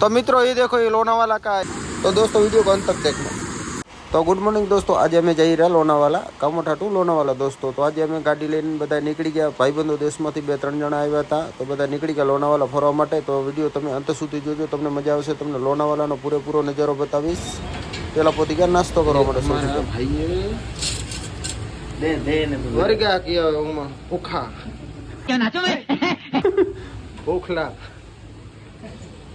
तो मित्रों ये देखो ये लोनावाला का है तो दोस्तों वीडियो को अंत तक देखना તો ગુડ મોર્નિંગ દોસ્તો આજે અમે જઈ રહ્યા લોનાવાલા કામોઠા ટુ લોનાવાલા દોસ્તો તો આજે અમે ગાડી લઈને બધા નીકળી ગયા ભાઈબંધો દેશમાંથી બે ત્રણ જણા આવ્યા હતા તો બધા નીકળી ગયા લોનાવાલા ફરવા માટે તો વિડીયો તમે અંત સુધી જોજો તમને મજા આવશે તમને લોનાવાલાનો પૂરેપૂરો નજારો બતાવીશ પેલા પોતી ગયા નાસ્તો કરવા માટે સૌથી પહેલા. ભાઈએ દે દે ને મર ગયા કિયા ઓમાં ભૂખા क्या नाचो मैं ભૂખલા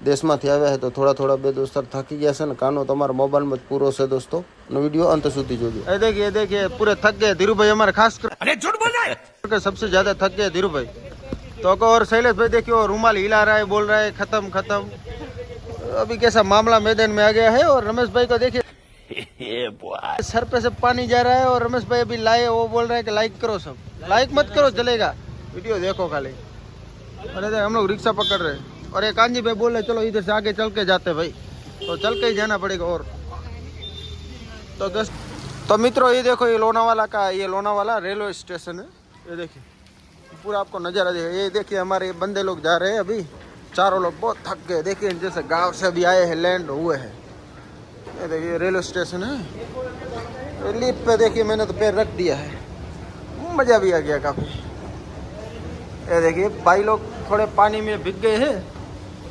દેશમાંથી આવ્યા છે તો થોડા થોડા બે દોસ્તાર થાકી ગયા છે ને કાનો તમારા મોબાઈલમાં જ પૂરો છે દોસ્તો. वीडियो अंत સુધી જોજો. એ देखिए देखिए पूरे थक गए धीरू भाई हमारे खास कर अरे झूठ बोल रहा है सबसे ज़्यादा थक गए धीरू भाई तो को और शैलेश भाई देखियो रूमाल हिला रहा है बोल रहा है खत्म खत्म अभी कैसा मामला मैदान में आ गया है और रमेश भाई को देखिए सर पे से पानी जा रहा है और रमेश भाई अभी लाए वो बोल रहे हैं कि लाइक करो सब लाइक मत करो चलेगा वीडियो देखो खाली अरे हम लोग रिक्शा पकड़ रहे हैं और एक कांजी भाई बोले, चलो इधर से आगे चल के जाते भाई। तो चल के ही जाना पड़ेगा और। तो दस तो मित्रों, ये देखो, ये लोनावाला का, ये लोनावाला रेलवे स्टेशन है। ये देखिए, पूरा आपको नज़ारा देखिए ये देखिए, हमारे बंदे लोग जा रहे हैं अभी। चारों लोग बहुत थक गए। देखिए, जैसे गाँव से अभी आए हैं लैंड हुए हैं। ये देखिए रेलवे स्टेशन है। लिफ्ट पे देखिए, मैंने तो पैर रख दिया है। मज़ा भी आ गया काफ़ी। ये देखिए, भाई लोग थोड़े पानी में भीग गए हैं।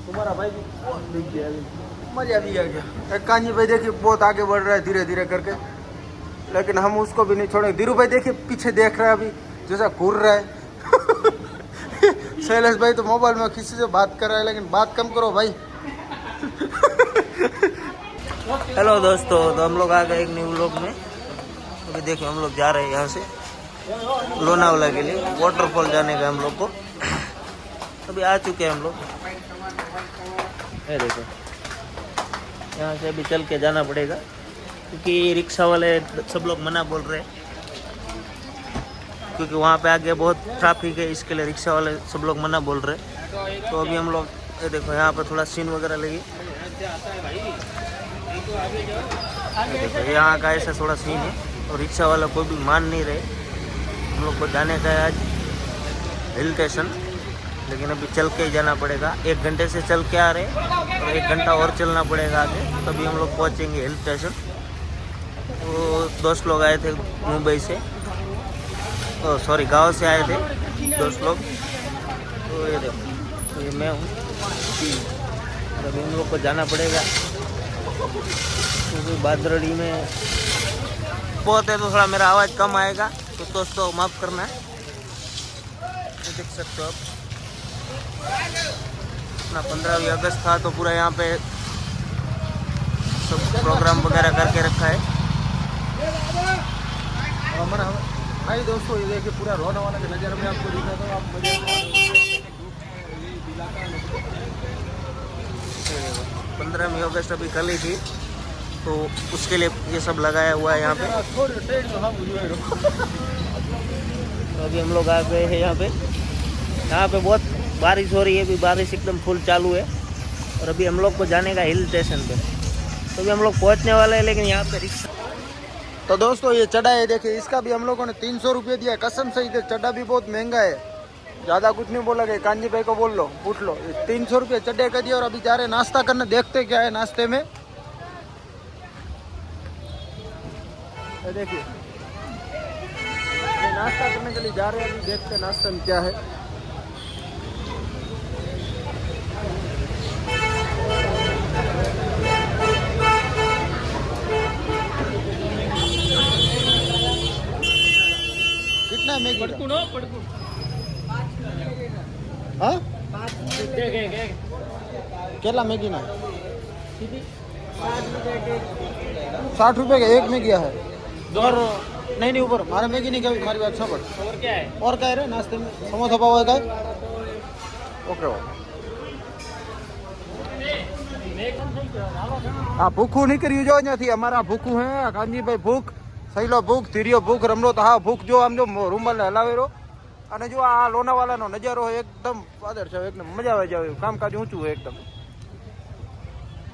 तुम्हारा भाई गया मज़ा भी आ गया। कांजी भाई देखिए, बहुत आगे बढ़ रहा है धीरे धीरे करके। लेकिन हम उसको भी नहीं छोड़ेंगे। धीरू भाई देखिए, पीछे देख रहा है अभी, जैसा घूर रहा है। शैलेश भाई तो मोबाइल में किसी से बात कर रहा है, लेकिन बात कम करो भाई। हेलो दोस्तों तो हम लोग आ गए एक न्यू ब्लॉग में। अभी देखिए, हम लोग जा रहे हैं यहाँ से लोनावाला के लिए। वाटरफॉल जाने का हम लोग को। अभी आ चुके हैं हम लोग। ये देखो। यहाँ से अभी चल के जाना पड़ेगा, क्योंकि रिक्शा वाले सब लोग मना बोल रहे हैं। क्योंकि वहाँ पे आगे बहुत ट्रैफ़िक है, इसके लिए रिक्शा वाले सब लोग मना बोल रहे तो अभी हम लोग, ये देखो, यहाँ पर थोड़ा सीन वगैरह लगी। देखो, यहाँ का ऐसा थोड़ा सीन है, और रिक्शा वाला कोई भी मान नहीं रहे। हम लोग को जाने का है आज हिल स्टेशन लेकिन अभी चल के ही जाना पड़ेगा। एक घंटे से चल के आ रहे और एक घंटा और चलना पड़ेगा आगे। तभी हम लोग पहुँचेंगे हिल स्टेशन तो दोस्त लोग आए थे मुंबई से। ओ सॉरी गाँव से आए थे दोस्त लोग। तो ये देखो तो ये मैं हूँ। तभी हम लोग को जाना पड़ेगा। क्योंकि तो बादरड़ी में बहुत है तो थोड़ा मेरा आवाज़ कम आएगा। तो दोस्तों, माफ़ करना। है देख सकते हो आप। अपना पंद्रहवीं अगस्त था तो पूरा यहाँ पे सब प्रोग्राम वगैरह करके रखा है। हमारा भाई दोस्तों ये देखिए पूरा रोना वाला के नज़ारे में आपको दिखा दो आप पंद्रहवीं अगस्त अभी कल ही थी तो उसके लिए ये सब लगाया हुआ है यहाँ पे। तो अभी हम लोग आ गए हैं यहाँ पे। यहाँ पे बहुत बारिश हो रही है, अभी बारिश एकदम फुल चालू है। और अभी हम लोग को जाने का हिल स्टेशन पे। तो अभी हम लोग पहुँचने वाले हैं, लेकिन यहाँ पे रिक्शा तो दोस्तों, ये चढ़ा है, देखिए, इसका भी हम लोगों ने तीन सौ रुपये दिया। कसम से इधर चढ़ा भी बहुत महँगा है। ज़्यादा कुछ नहीं बोला गया कांजी भाई को बोल लो, पूछ लो। तीन सौ रुपये चढ़े कर दिया और अभी जा रहे नाश्ता करने, देखते क्या है नाश्ते में। देखिए नाश्ता करने के लिए जा रहे हैं, अभी देखते नाश्ते में क्या है। कितना है मैगी का? हाँ કેટલા મેગી ના साठ रुपए का एक मैगी है और नहीं नहीं ऊपर हमारा मैगी नहीं कभी हमारी बात सबर और क्या है और क्या है रे नाश्ते में समोसा पाव है क्या ओके આ ભૂખું નીકળ્યું જો અહીંયાથી અમારા ભૂખું હે કાંજીભાઈ ભૂખ સહેલો ભૂખ ધીર્યો ભૂખ રમલો તો હા ભૂખ જો આમ જો રૂમાલ હલાવેલો. અને જો આ લોનાવાલાનો નજારો એકદમ પાદર છે એકદમ મજા આવે એવું કામકાજ ઊંચું હોય એકદમ.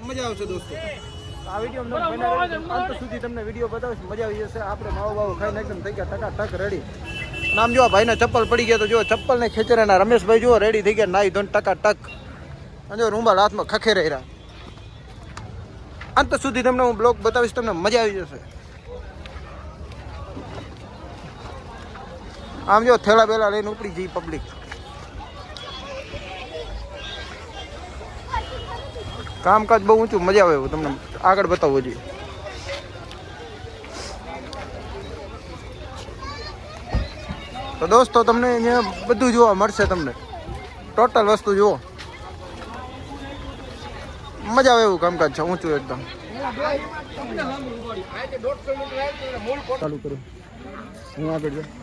મજા આવશે દોસ્તો. આ વીડિયો અંત સુધી તમને વીડિયો બતાવીશ મજા આવી જશે. આપણે માવો બાવો ખાઈને એકદમ થઈ ગયા ટકા ટક રેડી નામ જો ભાઈને ચપ્પલ પડી ગયા તો જો ચપ્પલ ને ખેંચરેના રમેશભાઈ જુઓ રેડી થઈ ગયા નાઈ ધોન ટકા ટક અને જો રૂમાલ હાથમાં ખખે રહ્યા. અંત સુધી તમને હું બ્લોગ બતાવીશ તમને મજા આવી જશે. આમ જો થેલા બેલા લઈને ઉપડી જઈ પબ્લિક કામકાજ બહુ ઊંચું મજા આવે એવું તમને આગળ બતાવવું જોઈએ. તો દોસ્તો તમને અહીંયા બધું જોવા મળશે તમને. ટોટલ વસ્તુ જુઓ. મજા આવે એવું કામકાજ છે ઊંચું એકદમ. ચાલુ કરું. હું આગળ જાઉં.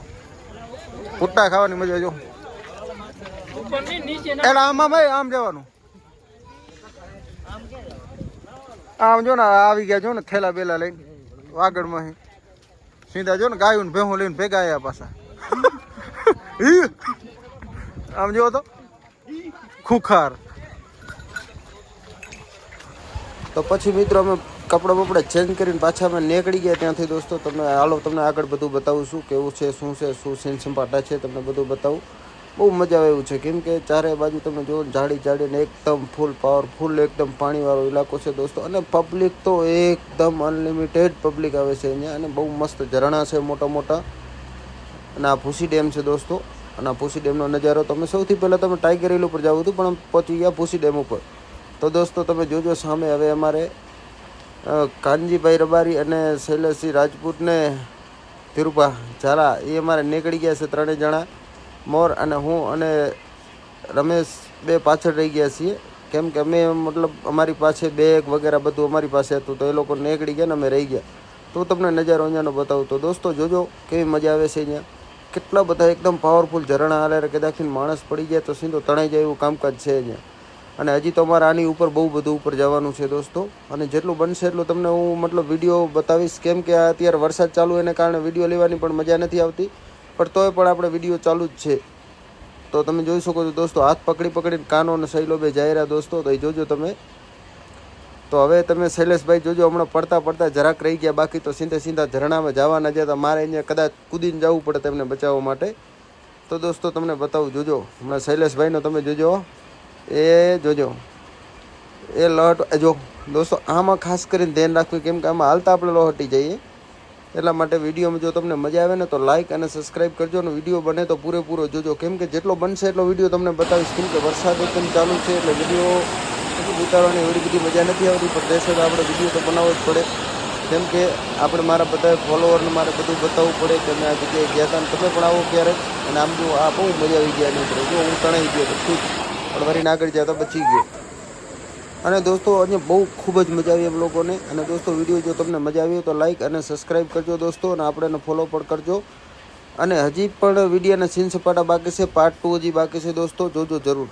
ભૂટ્ટા ખાવાની મજા જો. એટલે આમાં ભાઈ આમ જવાનું. આમ જો ને આવી ગયા જો ને, થેલા બેલા લઈને હે. સીધા જો ને, ગાયું ને ભેહું લઈને ભેગા આવ્યા પાછા. આમ જો તો. ખુખાર. તો પછી મિત્રો અમે કપડાં બપડા ચેન્જ કરીને પાછા અમે નીકળી ગયા ત્યાંથી દોસ્તો. તમને હાલો, તમને આગળ બધું બતાવું છું, કેવું છે, શું છે, શું સીન સંપાટા છે, તમને બધું બતાવું. બહુ મજા આવે એવું છે. કેમ કે ચારે બાજુ તમે જો જાડી જાડીને એકદમ ફૂલ પાવરફુલ એકદમ પાણીવાળો ઇલાકો છે દોસ્તો. અને પબ્લિક તો એકદમ અનલિમિટેડ પબ્લિક આવે છે અહીંયા. અને બહુ મસ્ત ઝરણા છે મોટા મોટા. અને આ ભૂસી ડેમ છે દોસ્તો. અને આ ભૂસી ડેમનો નજારો તમે સૌથી પહેલાં તમે ટાઈગર હિલ ઉપર જાવ હતું પણ પહોંચી ગયા ભૂસી ડેમ ઉપર. તો દોસ્તો તમે જોજો સામે હવે અમારે કાનજીભાઈ રબારી અને શૈલેષસિંહ રાજપૂતને ધીરુભા ઝાલા, એ અમારે નીકળી ગયા છે ત્રણેય જણા. મોર અને હું અને રમેશ બે પાછળ રહી ગયા છીએ. કેમ કે અમે મતલબ અમારી પાસે બેગ વગેરે બધું અમારી પાસે હતું, તો એ લોકો નીકળી ગયા ને અમે રહી ગયા. તો તમને નજારો અહીંયાનો બતાવું. તો દોસ્તો, જોજો કેવી મજા આવે છે અહીંયા. કેટલા બધા એકદમ પાવરફુલ ઝરણા હાલે કદાચથી માણસ પડી જાય તો સીધો તણાઈ જાય એવું કામકાજ છે અહીંયા. અને હજી તો અમારે આની ઉપર બહુ બધું ઉપર જવાનું છે દોસ્તો. અને જેટલું બનશે એટલું તમને હું મતલબ વીડિયો બતાવીશ કેમ કે અત્યારે વરસાદ ચાલુ એને કારણે વીડિયો લેવાની પણ મજા નથી આવતી. પણ તોય પણ આપણે વીડિયો ચાલુ જ છે. તો તમે જોઈ શકો છો દોસ્તો, હાથ પકડી પકડીને કાનો અને શૈલો બે રહ્યા દોસ્તો, તો એ જોજો તમે. તો હવે તમે શૈલેષભાઈ જોજો, હમણાં પડતા પડતા જરાક રહી ગયા, બાકી તો સીધે સીધા ઝરણામાં જવાના છે, તો મારે અહીંયા કદાચ કૂદીને જવું પડે તેમને બચાવવા માટે. તો દોસ્તો, તમને બતાવું, જોજો. હમણાં શૈલેષભાઈનો તમે જોજો એ જોજો. એ લહટ જો, દોસ્તો, આમાં ખાસ કરીને ધ્યાન રાખવું કેમ કે આમાં હાલતા આપણે લહટી જઈએ. એટલા માટે વિડીયોમાં જો તમને મજા આવે ને, તો લાઇક અને સબસ્ક્રાઇબ કરજો અને વીડિયો બને તો પૂરેપૂરો જોજો. કેમ કે જેટલો બનશે એટલો વીડિયો તમને બતાવીશ. કેમ કે વરસાદ એકદમ ચાલુ છે એટલે વીડિયો ઉતારવાની એવી બધી મજા નથી આવતી, પણ દેશે તો આપણે વીડિયો તો બનાવવો જ પડે. કેમ કે આપણે મારા બધા ફોલોવરને મારે બધું બતાવવું પડે કે મેં આ જગ્યાએ ગયા હતા તમે પણ આવો ક્યારેક. અને આમ જો આ બહુ મજા આવી ગયા નહીં ઉપર જો હું તણાઈ ગયો તો ઠીક પણ વરીને આગળ જતા બચી ગયો. અને દોસ્તો અહીંયા બહુ ખૂબ જ મજા આવી એમ લોકોને. અને દોસ્તો વીડિયો જો તમને મજા આવી હોય તો લાઈક અને સબસ્ક્રાઈબ કરજો દોસ્તો, અને આપણે ફોલો પણ કરજો. અને હજી પણ વિડીયોના સીન સપાટા બાકી છે પાર્ટ ટુ હજી બાકી છે દોસ્તો, જોજો જરૂર.